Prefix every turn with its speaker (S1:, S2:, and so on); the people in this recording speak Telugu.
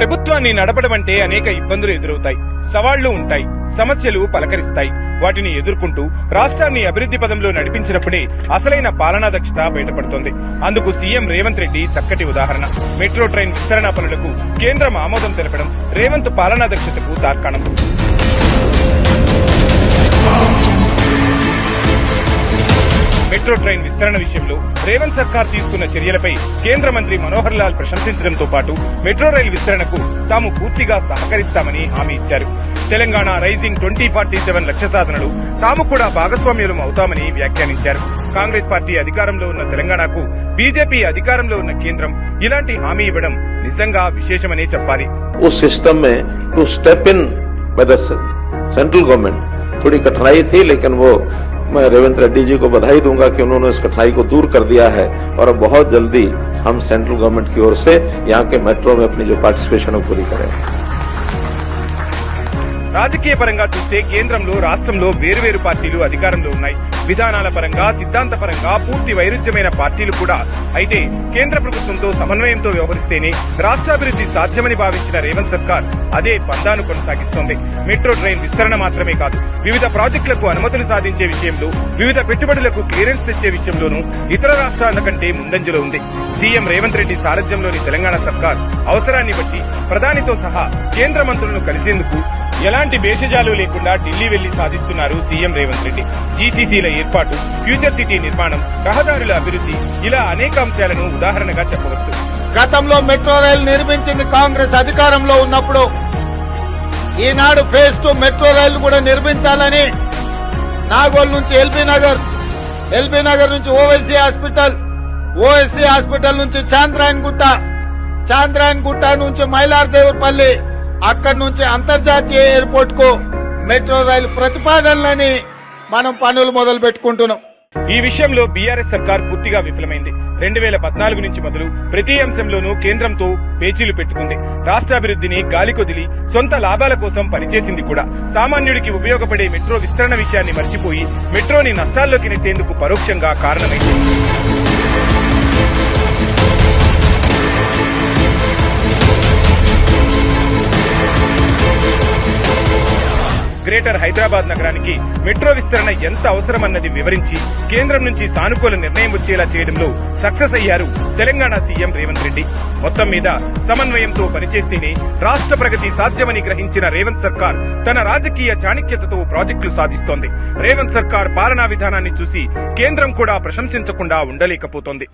S1: ప్రభుత్వాన్ని నడపడం అంటే అనేక ఇబ్బందులు ఎదురవుతాయి. సవాళ్ళు ఉంటాయి. సమస్యలు పలకరిస్తాయి. వాటిని ఎదుర్కొంటూ రాష్ట్రాన్ని అభివృద్ధి పదంలో నడిపించినప్పుడే అసలైన పాలనా దక్షత బయటపడుతోంది. అందుకు సీఎం రేవంత్ రెడ్డి చక్కటి ఉదాహరణ. మెట్రో ట్రైన్ విస్తరణ పనులకు కేంద్రం ఆమోదం తెలపడం రేవంత్ పాలనా దక్షతకు తార్కాణం. మెట్రో ట్రైన్ విస్తరణ విషయంలో రేవంత్ సర్కార్ తీసుకున్న చర్యలపై కేంద్ర మంత్రి మనోహర్ లాల్ ప్రశంసించడంతో పాటు మెట్రో రైలు విస్తరణకు తాము పూర్తిగా సహకరిస్తామని హామీ ఇచ్చారు Telangana rising twenty forty seven లక్ష్య సాధనలు తాము కూడా భాగస్వామ్యులం అవుతామని వ్యాఖ్యానించారు కాంగ్రెస్ పార్టీ అధికారంలో ఉన్న తెలంగాణకు బీజేపీ అధికారంలో ఉన్న కేంద్రం ఇలాంటి హామీ ఇవ్వడం నిజంగా విశేషమనే చెప్పాలి
S2: उस सिस्टम में two step in by the central government थोड़ी कठिनाई थी लेकिन वो मैं रेवंत रेड्डी जी को बधाई दूँगा कि उन्होंने इस कठिनाई को दूर कर दिया है और अब बहुत जल्दी हम सेंट्रल गवर्नमेंट की ओर से यहाँ के मेट्रो में अपनी जो पार्टिसिपेशन है पूरी करें।
S1: రాజకీయ పరంగా చూస్తే కేంద్రంలో రాష్ట్రంలో వేరువేరు పార్టీలు అధికారంలో ఉన్నాయి. విధానాల పరంగా సిద్ధాంత పరంగా పూర్తి వైరుధ్యమైన పార్టీలు కూడా. అయితే కేంద్ర ప్రభుత్వంతో సమన్వయంతో వ్యవహరిస్తేనే రాష్ట్రాభివృద్ధి సాధ్యమని భావించిన రేవంత్ సర్కార్ అదే పందాను కొనసాగిస్తోంది. మెట్రో ట్రైన్ విస్తరణ మాత్రమే కాదు వివిధ ప్రాజెక్టులకు అనుమతులు సాధించే విషయంలో వివిధ పెట్టుబడులకు క్లియరెన్స్ తెచ్చే విషయంలోనూ ఇతర రాష్ట్రాల కంటే ముందంజలో ఉంది. సీఎం రేవంత్ రెడ్డి సారథ్యంలోని తెలంగాణ సర్కార్ అవసరాన్ని బట్టి ప్రధానితో సహా కేంద్ర మంత్రులను కలిసేందుకు ఎలాంటి భేషజాలు లేకుండా ఢిల్లీ వెళ్ళి సాధిస్తున్నారు సీఎం రేవంత్ రెడ్డి. జీసీసీల ఏర్పాటు ఫ్యూచర్ సిటీ నిర్మాణం రహదారుల అభివృద్ధి ఇలా అనేక అంశాలను ఉదాహరణగా చెప్పవచ్చు.
S3: గతంలో మెట్రో రైలు నిర్మించింది కాంగ్రెస్ అధికారంలో ఉన్నప్పుడు ఈనాడు ఫేజ్ టూ మెట్రో రైలు కూడా నిర్మించాలని నాగోల్ నుంచి ఎల్బీ నగర్ ఎల్బీ నగర్ నుంచి ఓవైసీ హాస్పిటల్ ఓఎస్సీ హాస్పిటల్ నుంచి చాంద్రాయన్ గుట్ట చాంద్రాయన్ గుట్ట నుంచి మైలార్దేవుపల్లి అక్కడి నుంచి అంతర్జాతీయ ఎయిర్పోర్ట్కు మెట్రో రైలు ప్రతిపాదనలని మనం పనులు మొదలు పెట్టుకుంటున్నాం.
S1: ఈ విషయంలో బీఆర్ఎస్ సర్కార్ పూర్తిగా విఫలమైంది. రెండు వేల పద్నాలుగు నుంచి మొదలు ప్రతి అంశంలోనూ కేంద్రంతో పేచీలు పెట్టుకుంది. రాష్ట్రాభివృద్ధిని గాలికొదిలి సొంత లాభాల కోసం పనిచేసింది కూడా. సామాన్యుడికి ఉపయోగపడే మెట్రో విస్తరణ విషయాన్ని మర్చిపోయి మెట్రోని నష్టాల్లోకి నెట్టేందుకు పరోక్షంగా కారణమైంది. గ్రేటర్ హైదరాబాద్ నగరానికి మెట్రో విస్తరణ ఎంత అవసరమన్నది వివరించి కేంద్రం నుంచి సానుకూల నిర్ణయం వచ్చేలా చేయడంలో సక్సెస్ అయ్యారు తెలంగాణ సీఎం రేవంత్ రెడ్డి. మొత్తం మీద సమన్వయంతో పనిచేస్తేనే రాష్ట్ర ప్రగతి సాధ్యమని గ్రహించిన రేవంత్ సర్కార్ తన రాజకీయ చాణక్యతతో ప్రాజెక్టులు సాధిస్తోంది. రేవంత్ సర్కార్ పాలనా విధానాన్ని చూసి కేంద్రం కూడా ప్రశంసించకుండా ఉండలేకపోతోంది.